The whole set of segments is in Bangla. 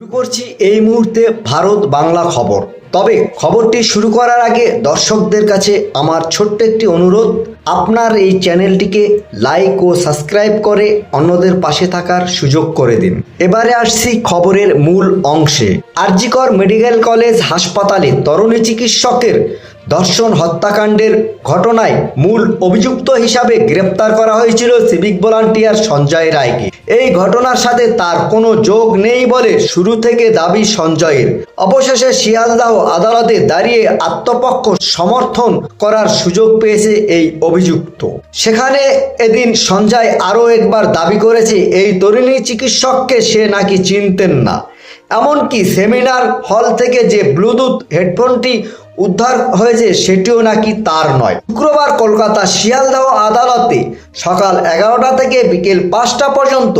শুরু করছি এই মুহূর্তে ভারত বাংলা খবর। তবে খবরটি শুরু করার আগে দর্শকদের কাছে আমার ছোট্ট একটি অনুরোধ, আপনার এই চ্যানেলটিকে লাইক ও সাবস্ক্রাইব করে অন্যদের পাশে থাকার সুযোগ করে দিন। এবারে আসছি খবরের মূল অংশে। আরজিকর মেডিকেল কলেজ হাসপাতালে তরুণী চিকিৎসকের ধর্ষণ হত্যাকাণ্ডের ঘটনায় মূল অভিযুক্ত হিসাবে গ্রেপ্তার করা হয়েছিল সিভিক ভলান্টিয়ার সঞ্জয় রায়কে। এই ঘটনার সাথে তার কোনো যোগ নেই বলে শুরু থেকে দাবি সঞ্জয়ের। অবশেষে শিয়ালদাহ আদালতে দাঁড়িয়ে আত্মপক্ষ সমর্থন করার সুযোগ পেয়েছে এই অভিযুক্ত। সেখানে এদিন সঞ্জয় আরও একবার দাবি করেছে, এই তরুণী চিকিৎসককে সে নাকি চিনতেন না। এমনকি সেমিনার হল থেকে যে ব্লুটুথ হেডফোনটি উদ্ধার হয়েছে সেটিও নাকি তার নয়। শুক্রবার কলকাতা শিয়ালদহ আদালতে সকাল এগারোটা থেকে বিকেল পাঁচটা পর্যন্ত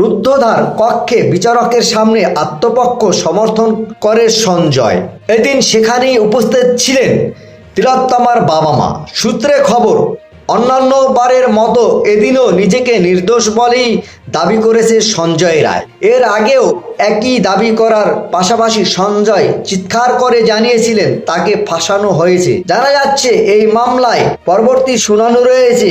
রুদ্ধধার কক্ষে বিচারকের সামনে আত্মপক্ষ সমর্থন করে সঞ্জয়। এদিন সেখানেই উপস্থিত ছিলেন তিলোত্তমার বাবা মা। সূত্রে খবর অন্যান্য বারের মতো এদিনও নিজেকে নির্দোষ বলেই দাবি করেছে সঞ্জয় রায়। এর আগেও একই দাবি করার পাশাপাশি সঞ্জয় চিৎকার করে জানিয়েছিলেন, তাকে ফাঁসানো হয়েছে। জানা যাচ্ছে, এই মামলায় পরবর্তী শুনানো রয়েছে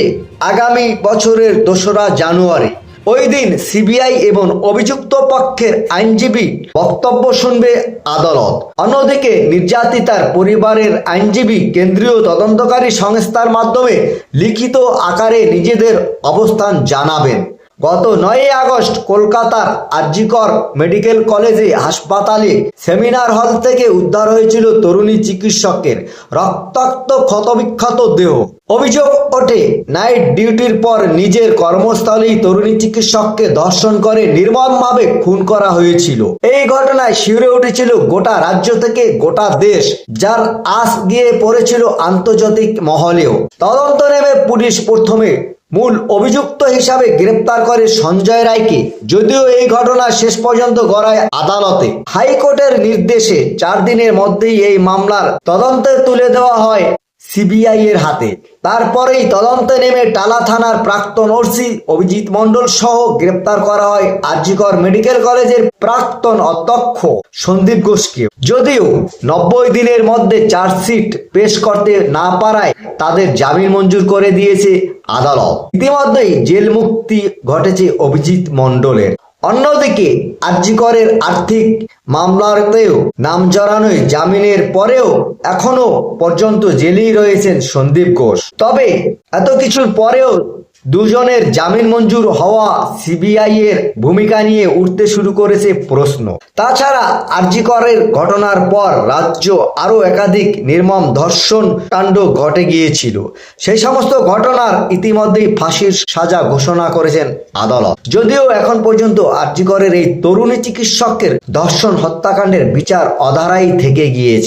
আগামী বছরের দোসরা জানুয়ারি। ওই দিন সিবিআই এবং অভিযুক্ত পক্ষের আইনজীবী বক্তব্য শুনবে আদালত। অন্যদিকে নির্যাতিতার পরিবারের আইনজীবী কেন্দ্রীয় তদন্তকারী সংস্থার মাধ্যমে লিখিত আকারে নিজেদের অবস্থান জানাবেন। গত নয়ই আগস্ট কলকাতার আরজিকর মেডিকেল কলেজে হাসপাতালে সেমিনার হল থেকে উদ্ধার হয়েছিল তরুণী চিকিৎসকের রক্তাক্ত ক্ষতবিক্ষত দেহ। অভিযোগ ওঠে, নাইট ডিউটির পর নিজের কর্মস্থলেই তরুণী চিকিৎসককে ধর্ষণ করে নির্মমভাবে খুন করা হয়েছিল। এই ঘটনায় শিউরে উঠেছিল গোটা রাজ্য থেকে গোটা দেশ, যার আস গিয়ে পড়েছিল আন্তর্জাতিক মহলেও। তদন্ত নেমে পুলিশ প্রথমে মূল অভিযুক্ত হিসাবে গ্রেপ্তার করে সঞ্জয় রায়কে, যদিও এই ঘটনা শেষ পর্যন্ত গড়ায় আদালতে। হাইকোর্টের নির্দেশে চার দিনের মধ্যেই এই মামলার তদন্তে তুলে দেওয়া হয়। সিবিআই এর হাতে। তারপরেই তদন্তে নেমে টালা থানার প্রাক্তন ওসি অভিজিৎ মণ্ডল সহ গ্রেপ্তার করা হয় আরজিকর মেডিকেল কলেজের প্রাক্তন অধ্যক্ষ সন্দীপ ঘোষকে। যদিও নব্বই দিনের মধ্যে চার্জশিট পেশ করতে না পারায় তাদের জামিন মঞ্জুর করে দিয়েছে আদালত। ইতিমধ্যেই জেল মুক্তি ঘটেছে অভিজিৎ মণ্ডলের। অন্যদিকে আর্যিকরের আর্থিক মামলাতেও নাম জড়ানোয় জামিনের পরেও এখনও পর্যন্ত জেলেই রয়েছেন সন্দীপ ঘোষ। তবে এত কিছুর পরেও দুজনের জামিন মঞ্জুর হওয়া সিবিআই এর ভূমিকা নিয়ে উঠতে শুরু করেছে প্রশ্ন। তাছাড়া আরজিকরের ঘটনার পর রাজ্য আরও একাধিক নির্মম ধর্ষণ কাণ্ড ঘটে গিয়েছিল। সেই সমস্ত ঘটনার ইতিমধ্যেই ফাঁসির সাজা ঘোষণা করেছেন আদালত। যদিও এখন পর্যন্ত আরজিকরের এই তরুণী চিকিৎসকের ধর্ষণ হত্যাকাণ্ডের বিচার অধারাই থেকে গিয়েছে।